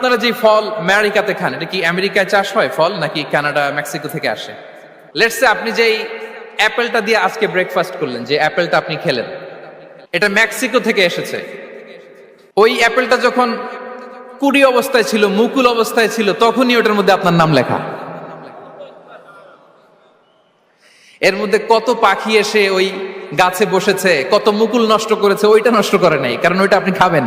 আপনারা যে ফল আমেরিকাতে খান, এটা কি আমেরিকায় চাষ হয় ফল নাকি কানাডা, মেক্সিকো থেকে আসে? লেটসে আপনি যেই অ্যাপেলটা দিয়ে আজকে ব্রেকফাস্ট করলেন, যে অ্যাপেলটা আপনি খেলেন, এটা মেক্সিকো থেকে এসেছে। ওই অ্যাপেলটা যখন কুড়ি অবস্থায় ছিল, মুকুল অবস্থায় ছিল, তখনই ওটার মধ্যে আপনার নাম লেখা। এর মধ্যে কত পাখি এসে ওই গাছে বসেছে, কত মুকুল নষ্ট করেছে, ওইটা নষ্ট করে নাই, কারণ ওইটা আপনি খাবেন।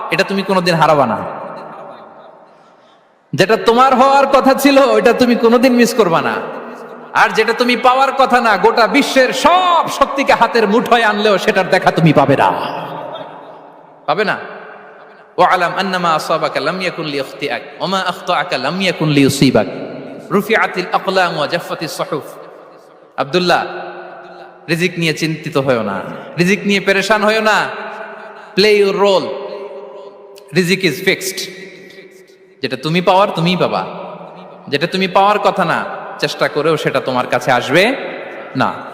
এটা তুমি কোনোদিন হারাবা না। যেটা তোমার হওয়ার কথা ছিল ওটা তুমি কোনোদিন মিস করবা না। আর যেটা তুমি পাওয়ার কথা না, গোটা বিশ্বের সব শক্তিকে হাতের মুঠোয় আনলেও সেটার দেখা তুমি পাবে না। পাবে না? ওয়ালাম আন্নামা আব্দুল্লাহ, রিজিক নিয়ে চিন্তিত হয়েও না। রিজিক নিয়ে পেরেশান হয়েও না। Play your role. রিজিক ইজ ফিক্সড। যেটা তুমি পাওয়ার, তুমিই পাবা। যেটা তুমি পাওয়ার কথা না, চেষ্টা করেও সেটা তোমার কাছে আসবে না।